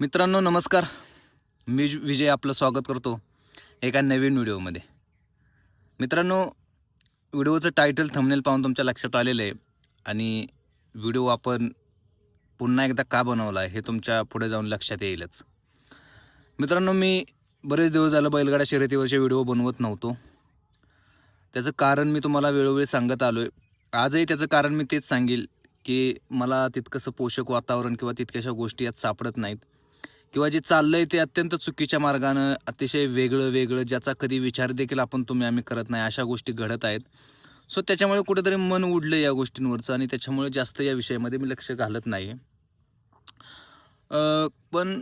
मित्रांनो नमस्कार. मी विजय आपलं स्वागत करतो एका नवीन व्हिडिओमध्ये. मित्रांनो व्हिडिओचं टायटल थंबनेल पाहून तुमच्या लक्षात आलेलं आहे आणि व्हिडिओ आपण पुन्हा एकदा का बनवला आहे हे तुमच्यापुढे जाऊन लक्षात येईलच. मित्रांनो मी बरेच दिवस झालं बैलगाडा शर्यतीवरचे व्हिडिओ बनवत नव्हतो. त्याचं कारण मी तुम्हाला वेळोवेळी सांगत आलो आहे आजही त्याचं कारण मी तेच सांगेल की मला तितकंसं पोषक वातावरण किंवा तितक्याशा गोष्टी यात सापडत नाहीत. किंवा जे चाललंय ते अत्यंत चुकीच्या मार्गानं अतिशय वेगळं वेगळं ज्याचा कधी विचार देखील आपण तुम्ही आम्ही करत नाही अशा गोष्टी घडत आहेत. सो त्याच्यामुळे कुठेतरी मन उडलं या गोष्टींवरचं आणि त्याच्यामुळे जास्त या विषयामध्ये मी लक्ष घालत नाही पण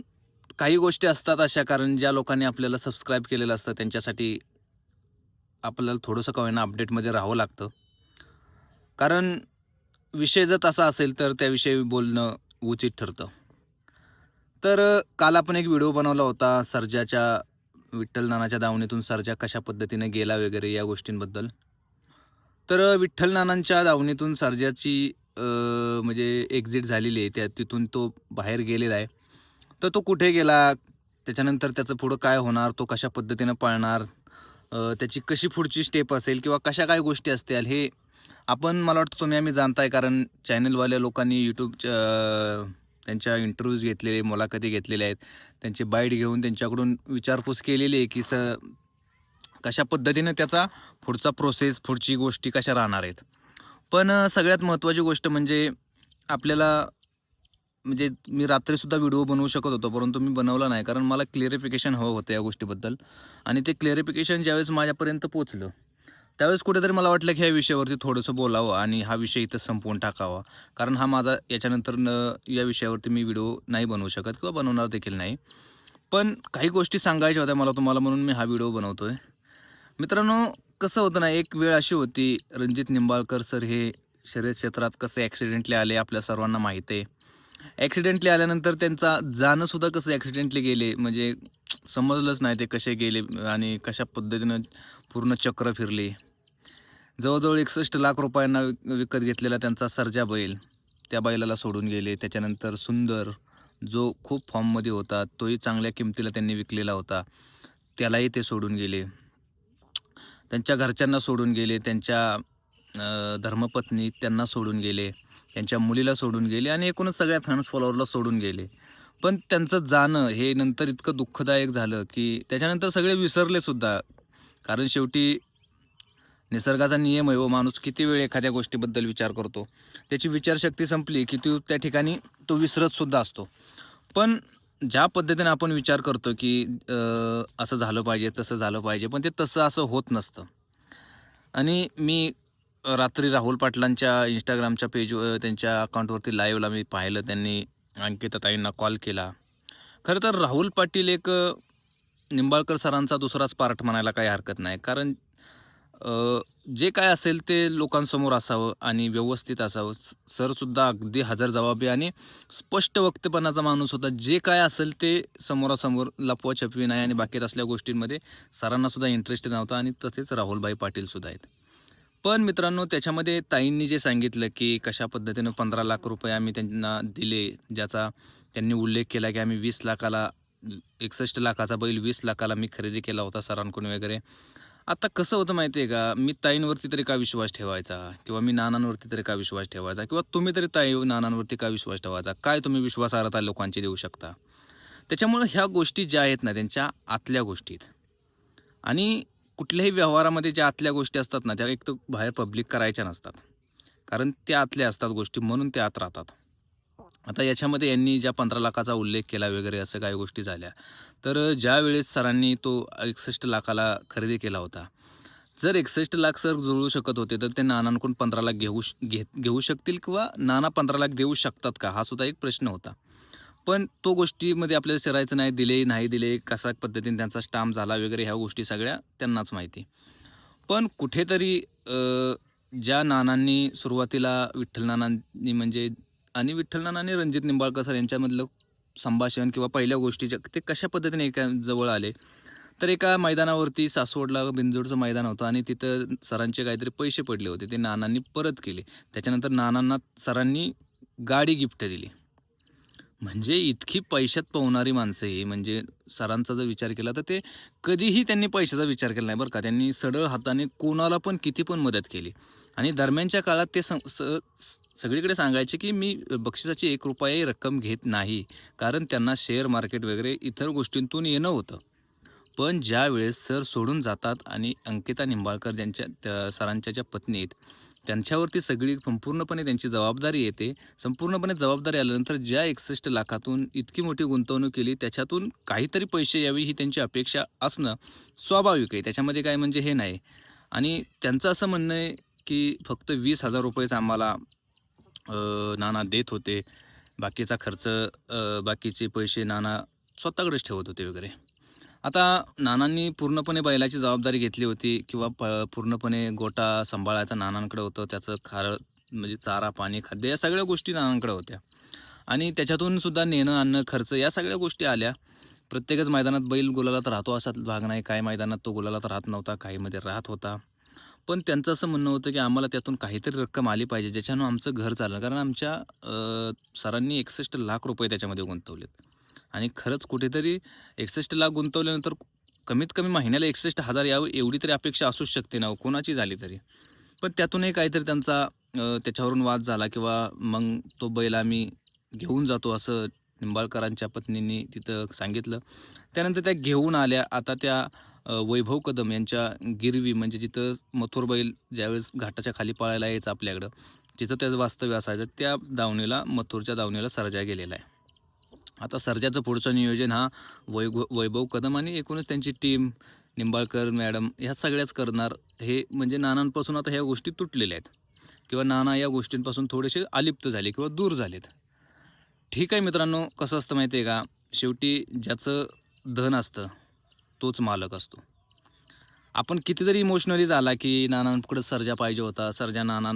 काही गोष्टी असतात अशा कारण ज्या लोकांनी आपल्याला सबस्क्राईब केलेलं असतं त्यांच्यासाठी आपल्याला थोडंसं का होईना अपडेटमध्ये राहावं लागतं. कारण विषय जर तसा असेल तर त्याविषयी बोलणं उचित ठरतं. तर काल आपण एक व्हिडिओ बनवला होता सर्जाच्या विठ्ठल नानाच्या दावणीतून सर्जा कशा पद्धतीने गेला वगैरे या गोष्टींबद्दल. तर विठ्ठल नानांच्या दावणीतून सर्जाची म्हणजे एक्झिट झालेली आहे. त्या तिथून तो बाहेर गेलेला आहे. तर तो कुठे गेला? त्याच्यानंतर त्याचं पुढं काय होणार? तो कशा पद्धतीनं पळणार? त्याची कशी पुढची स्टेप असेल? किंवा कशा काय गोष्टी असतील? हे आपण मला वाटतं तुम्ही आम्ही जाणताय. कारण चॅनलवाल्या लोकांनी यूट्यूबच्या त्यांच्या इंटरव्ह्यूज घेतलेले मुलाखती घेतलेल्या आहेत. त्यांचे बाईट घेऊन त्यांच्याकडून विचारपूस केलेली आहे की स कशा पद्धतीनं त्याचा पुढचा प्रोसेस पुढची गोष्टी कशा राहणार आहेत? पण सगळ्यात महत्त्वाची गोष्ट म्हणजे आपल्याला म्हणजे मी रात्रीसुद्धा व्हिडिओ बनवू शकत होतो परंतु मी बनवला नाही कारण मला क्लिअरिफिकेशन हवं होतं या गोष्टीबद्दल. आणि ते क्लिअरिफिकेशन ज्यावेळेस माझ्यापर्यंत पोचलं त्यावेळेस कुठेतरी मला वाटलं की ह्या विषयावरती थोडंसं बोलावं आणि हा विषय इथं संपवून टाकावा. कारण हा माझा याच्यानंतर न या विषयावरती मी व्हिडिओ नाही बनवू शकत किंवा बनवणार देखील नाही. पण काही गोष्टी सांगायच्या होत्या मला तुम्हाला म्हणून मी हा व्हिडिओ बनवतो आहे मित्रांनो कसं होतं ना एक वेळ अशी होती रणजित निंबाळकर सर हे शरीर क्षेत्रात कसं ॲक्सिडेंटली आले आपल्या सर्वांना माहीत आहे. ॲक्सिडेंटली आल्यानंतर त्यांचा जाणंसुद्धा कसं ॲक्सिडेंटली गेले म्हणजे समजलंच नाही ते कसे गेले आणि कशा पद्धतीनं पूर्ण चक्र फिरले. जवळजवळ एकसष्ट लाख रुपयांना विक- विकत घेतलेला त्यांचा सर्जा बैल त्या बैलाला सोडून गेले. त्याच्यानंतर सुंदर जो खूप फॉर्ममध्ये होता तोही चांगल्या किमतीला त्यांनी विकलेला होता. त्यालाही ते सोडून गेले. त्यांच्या घरच्यांना सोडून गेले. त्यांच्या धर्मपत्नी त्यांना सोडून गेले. त्यांच्या मुलीला सोडून गेले आणि एकूणच सगळ्या फॅन्स फॉलोअरला सोडून गेले. पण त्यांचं जाणं हे नंतर इतकं दुःखदायक झालं की त्याच्यानंतर सगळे विसरले सुद्धा कारण शेवटी निसर्गाचा नियम आहे व माणूस किती वेळ एखाद्या गोष्टीबद्दल विचार करतो. त्याची विचारशक्ती संपली की तो त्या ठिकाणी तो विसरतसुद्धा असतो. पण ज्या पद्धतीने आपण विचार करतो की असं झालं पाहिजे तसं झालं पाहिजे पण ते तसं असं होत नसतं. आणि मी रात्री राहुल पाटलांच्या इंस्टाग्रामच्या पेज त्यांच्या अकाउंटवरती लाईव्हला मी पाहिलं त्यांनी अंकिताताईंना कॉल केला. खरं तर राहुल पाटील एक निंबाळकर सरांचा दुसराच पार्ट म्हणायला काही हरकत नाही. कारण जे काय असेल ते लोकांसमोर असावं आणि व्यवस्थित असावं. सरसुद्धा अगदी हजर जबाबी आणि स्पष्ट वक्तपणाचा माणूस होता. जे काय असेल ते समोरासमोर लपवा छपवी नाही आणि बाकी असल्या गोष्टींमध्ये सरांनासुद्धा इंटरेस्ट नव्हता आणि तसेच राहुलभाई पाटीलसुद्धा आहेत. पण मित्रांनो त्याच्यामध्ये ताईंनी जे सांगितलं की कशा पद्धतीनं पंधरा लाख रुपये आम्ही त्यांना दिले ज्याचा त्यांनी उल्लेख केला की आम्ही वीस लाखाला एकसष्ट लाखाचा बैल वीस लाखाला मी खरेदी केला होता सरांकडून वगैरे. आता कसं होतं माहिती आहे का? मी ताईंवरती तरी का विश्वास ठेवायचा? किंवा मी नानांवरती तरी का विश्वास ठेवायचा? किंवा तुम्ही तरी ताई नानांवरती का विश्वास ठेवायचा? काय तुम्ही विश्वासार्हता लोकांची देऊ शकता? त्याच्यामुळं ह्या गोष्टी ज्या आहेत ना त्यांच्या आतल्या गोष्टीत आणि कुठल्याही व्यवहारामध्ये ज्या आतल्या गोष्टी असतात ना त्या एक तर बाहेर पब्लिक करायच्या नसतात. कारण त्या आतल्या असतात गोष्टी म्हणून त्या आत राहतात. आता याच्यामध्ये यांनी ज्या पंधरा लाखाचा उल्लेख केला वगैरे असं काही गोष्टी झाल्या. तर ज्या वेळेस सरांनी तो एकसष्ट लाखाला खरेदी केला होता जर एकसष्ट लाख सर जुळू शकत होते तर ते नानांकडून पंधरा लाख घेऊ श- घेत घेऊ शकतील किंवा नाना पंधरा लाख देऊ शकतात का? हा सुद्धा एक प्रश्न होता. पण तो गोष्टीमध्ये आपल्याला शिरायचं नाही दिले नाही दिले कशा पद्धतीने त्यांचा स्टाम्प झाला वगैरे ह्या गोष्टी सगळ्या त्यांनाच माहिती. पण कुठेतरी ज्या नानांनी सुरुवातीला विठ्ठल नानांनी म्हणजे आणि विठ्ठलनाना आणि रणजित निंबाळकर सर यांच्यामधलं संभाषण किंवा पहिल्या गोष्टीच्या ते कशा पद्धतीने एका जवळ आले? तर एका मैदानावरती सासवडला बिंजोडचं मैदान होतं आणि तिथं सरांचे काहीतरी पैसे पडले होते. ते नानांनी परत केले. त्याच्यानंतर नानांना सरांनी गाडी गिफ्ट दिली. म्हणजे इतकी पैशात पोहणारी माणसं ही म्हणजे सरांचा जर विचार केला तर ते कधीही त्यांनी पैशाचा विचार केला नाही बरं का. त्यांनी सरळ हाताने कोणाला पण किती पण मदत केली. आणि दरम्यानच्या काळात ते सं स सगळीकडे सांगायचे की मी बक्षिसाची एक रुपयाही रक्कम घेत नाही. कारण त्यांना शेअर मार्केट वगैरे इतर गोष्टींतून येणं होतं. पण ज्या वेळेस सर सोडून जातात आणि अंकिता निंबाळकर ज्यांच्या त्या सरांच्या ज्या पत्नी आहेत त्यांच्यावरती सगळी संपूर्णपणे त्यांची जबाबदारी येते. संपूर्णपणे जबाबदारी आल्यानंतर ज्या एकसष्ट लाखातून इतकी मोठी गुंतवणूक केली त्याच्यातून काहीतरी पैसे यावी ही त्यांची अपेक्षा असणं स्वाभाविक आहे. त्याच्यामध्ये काय म्हणजे हे नाही. आणि त्यांचं असं म्हणणं आहे की फक्त वीस हजार रुपयेच आम्हाला नाना देत होते. बाकीचा खर्च बाकीचे पैसे नाना स्वतःकडेच ठेवत होते वगैरे. आता नानांनी पूर्णपणे बैलाची जबाबदारी घेतली होती किंवा प पूर्णपणे गोटा सांभाळायचा नानांकडे होतं त्याचं खार म्हणजे चारा पाणी खाद्य या सगळ्या गोष्टी नानांकडे होत्या. आणि त्याच्यातून सुद्धा नेणं आणणं खर्च या सगळ्या गोष्टी आल्या. प्रत्येकच मैदानात बैल गुलालात राहतो असा भाग नाही. काही मैदानात तो गुलालात राहत नव्हता काहीमध्ये राहत होता. पण त्यांचं असं म्हणणं होतं की आम्हाला त्यातून काहीतरी रक्कम आली पाहिजे ज्याच्यानं आमचं घर चाललं. कारण आमच्या सरांनी एकसष्ट लाख रुपये त्याच्यामध्ये गुंतवलेत. आणि खरंच कुठेतरी एकसष्ट लाख गुंतवल्यानंतर कमीत कमी महिन्याला एकसष्ट हजार यावं एवढी तरी अपेक्षा असूच शकते ना हो, कोणाची झाली तरी. पण त्यातूनही काहीतरी त्यांचा त्याच्यावरून वाद झाला किंवा मग तो बैल आम्ही घेऊन जातो असं निंबाळकरांच्या पत्नींनी तिथं सांगितलं. त्यानंतर त्या घेऊन आल्या. आता त्या वैभव कदम यांच्या गिरवी म्हणजे जिथं मथुर बैल ज्यावेळेस घाटाच्या खाली पळायला यायचं आपल्याकडं जिथं त्याचं वास्तव्य असायचं त्या दावणीला मथुरच्या दावणीला सरजा गेलेला आहे. आता सर्जाचं पुढचं नियोजन हा वैभव वैभव कदम आणि एकूणच त्यांची टीम निंबाळकर मॅडम ह्या सगळ्याच करणार. हे म्हणजे नानांपासून आता ह्या गोष्टी तुटलेल्या आहेत. किंवा नाना या गोष्टींपासून थोडेसे अलिप्त झाले किंवा दूर झालेत. ठीक आहे मित्रांनो कसं असतं माहिती आहे का? शेवटी ज्याचं धन असतं तोच मालक असतो. आपण किती जरी इमोशनली झाला की नानांकडे सर्जा पाहिजे होता सर्जा नाना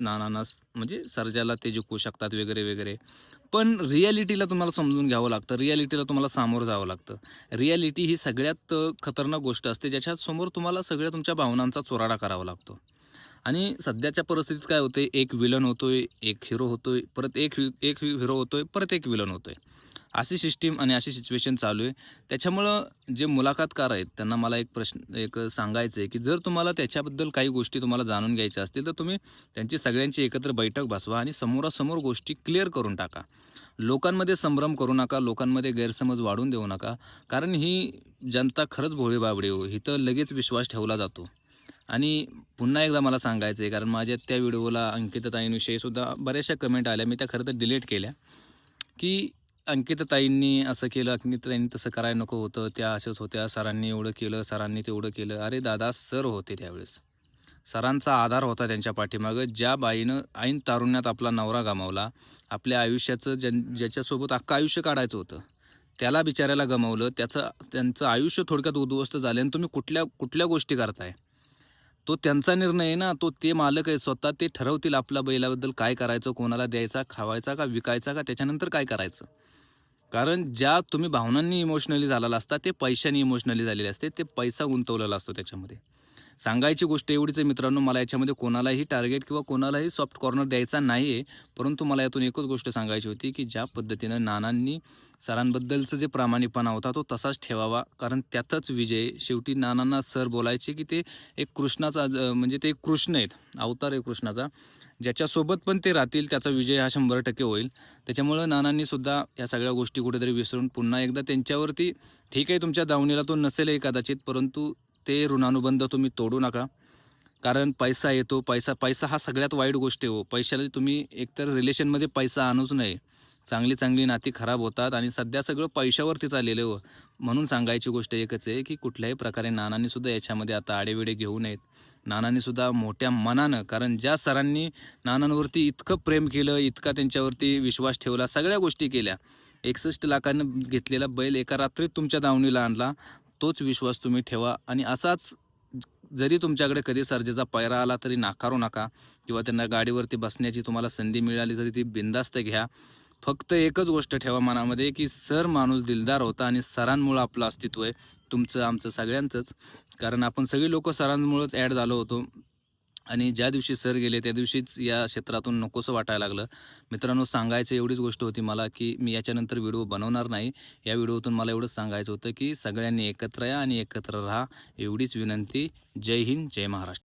नानांना म्हणजे सर्जाला ते जिंकू शकतात वगैरे वगैरे. पण रियालिटीला तुम्हाला समजून घ्यावं लागतं. रियालिटीला तुम्हाला सामोरं जावं लागतं. रियालिटी ही सगळ्यात खतरनाक गोष्ट असते ज्याच्या समोर तुम्हाला सगळ्या तुमच्या भावनांचा चोराडा करावा लागतो. आणि सध्याच्या परिस्थितीत काय होते एक विलन होतोय एक हिरो होतोय परत एक एक हिरो होतोय परत एक विलन होतोय. अशी सिस्टीम आणि अशी सिच्युएशन चालू आहे. त्याच्यामुळं जे मुलाखतकार आहेत त्यांना मला एक प्रश्न एक सांगायचं आहे की जर तुम्हाला त्याच्याबद्दल काही गोष्टी तुम्हाला जाणून घ्यायच्या असतील तर तुम्ही त्यांची सगळ्यांची एकत्र बैठक बसवा आणि समोरासमोर गोष्टी क्लिअर करून टाका. लोकांमध्ये संभ्रम करू नका लोकांमध्ये गैरसमज वाढून देऊ नका कारण ही जनता खरंच भोळी हो. इथं लगेच विश्वास ठेवला जातो. आणि पुन्हा एकदा मला सांगायचं आहे कारण माझ्या त्या व्हिडिओला अंकितताईंविषयीसुद्धा बऱ्याचशा कमेंट आल्या. मी त्या खरं तर डिलीट केल्या. की अंकितताईंनी असं केलं अंकितताईंनी तसं करायला नको होतं. त्या अशाच होत्या. सरांनी एवढं केलं सरांनी तेवढं केलं. अरे दादा सर होते त्यावेळेस. सरांचा आधार होता त्यांच्या पाठीमागं. ज्या बाईनं ऐन तारुण्यात आपला नवरा गमावला आपल्या आयुष्याचं ज्यां ज्याच्यासोबत अख्खं आयुष्य काढायचं होतं त्याला बिचाऱ्याला गमावलं त्याचं त्यांचं आयुष्य थोडक्यात उद्ध्वस्त झालं आणि तुम्ही कुठल्या कुठल्या गोष्टी करताय? तो त्यांचा निर्णय आहे ना. तो ते मालक आहे स्वतः. ते ठरवतील आपल्या बैलाबद्दल काय करायचं कोणाला द्यायचा खावायचा का विकायचा का त्याच्यानंतर काय करायचं? कारण ज्या तुम्ही भावनांनी इमोशनली झालेला असता ते पैशाने इमोशनली झालेले असते ते पैसा गुंतवलेला असतो त्याच्यामध्ये. सांगायची गोष्ट एवढीच आहे मित्रांनो मला याच्यामध्ये कोणालाही टार्गेट किंवा कोणालाही सॉफ्ट कॉर्नर द्यायचा नाही आहे परंतु मला यातून एकच गोष्ट सांगायची होती की ज्या पद्धतीनं नानांनी सरांबद्दलचं जे प्रामाणिकपणा होता तो तसाच ठेवावा. कारण त्यातच विजय शेवटी नानांना सर बोलायचे की ते एक कृष्णाचा म्हणजे ते एक कृष्ण आहेत अवतार आहे कृष्णाचा. ज्याच्यासोबत पण ते राहतील त्याचा विजय हा शंभर टक्के होईल. त्याच्यामुळं नानांनीसुद्धा या सगळ्या गोष्टी कुठेतरी विसरून पुन्हा एकदा त्यांच्यावरती ठीक आहे तुमच्या दावणीला तो नसेलही कदाचित परंतु ते ऋणानुबंध तुम्ही तोडू नका. कारण पैसा येतो पैसा पैसा हा सगळ्यात वाईट गोष्ट आहे हो. पैशाला तुम्ही एकतर रिलेशनमध्ये पैसा आणूच नये. चांगली चांगली नाती खराब होतात आणि सध्या सगळं पैशावरती चाललेलं हो. म्हणून सांगायची गोष्ट एकच आहे की कुठल्याही प्रकारे नानांनीसुद्धा याच्यामध्ये आता आडेविडे घेऊ नयेत. नानांनीसुद्धा मोठ्या मनानं कारण ज्या सरांनी नानांवरती इतकं प्रेम केलं इतका त्यांच्यावरती विश्वास ठेवला सगळ्या गोष्टी केल्या. एकसष्ट लाखानं घेतलेला बैल एका रात्रीत तुमच्या दावणीला आणला तोच विश्वास तुम्ही ठेवा आणि असाच जरी तुमच्याकडे कधी सर्जेचा पैरा आला तरी नाकारू नका किंवा त्यांना गाडीवरती बसण्याची तुम्हाला संधी मिळाली तरी ती बिंदास्त घ्या. फक्त एकच गोष्ट ठेवा मनामध्ये की सर माणूस दिलदार होता आणि सरांमुळं आपलं अस्तित्व आहे. तुमचं आमचं सगळ्यांचंच. कारण आपण सगळी लोक सरांमुळंच ॲड झालो होतो. आणि ज्या दिवशी सर गेले त्या दिवशीच या क्षेत्रातून नकोसं वाटायला लागलं. मित्रांनो सांगायचं एवढीच गोष्ट होती मला की मी याच्यानंतर व्हिडिओ बनवणार नाही. या व्हिडिओतून मला एवढंच सांगायचं होतं की सगळ्यांनी एकत्र या आणि एकत्र राहा. एवढीच विनंती. जय हिंद जय महाराष्ट्र.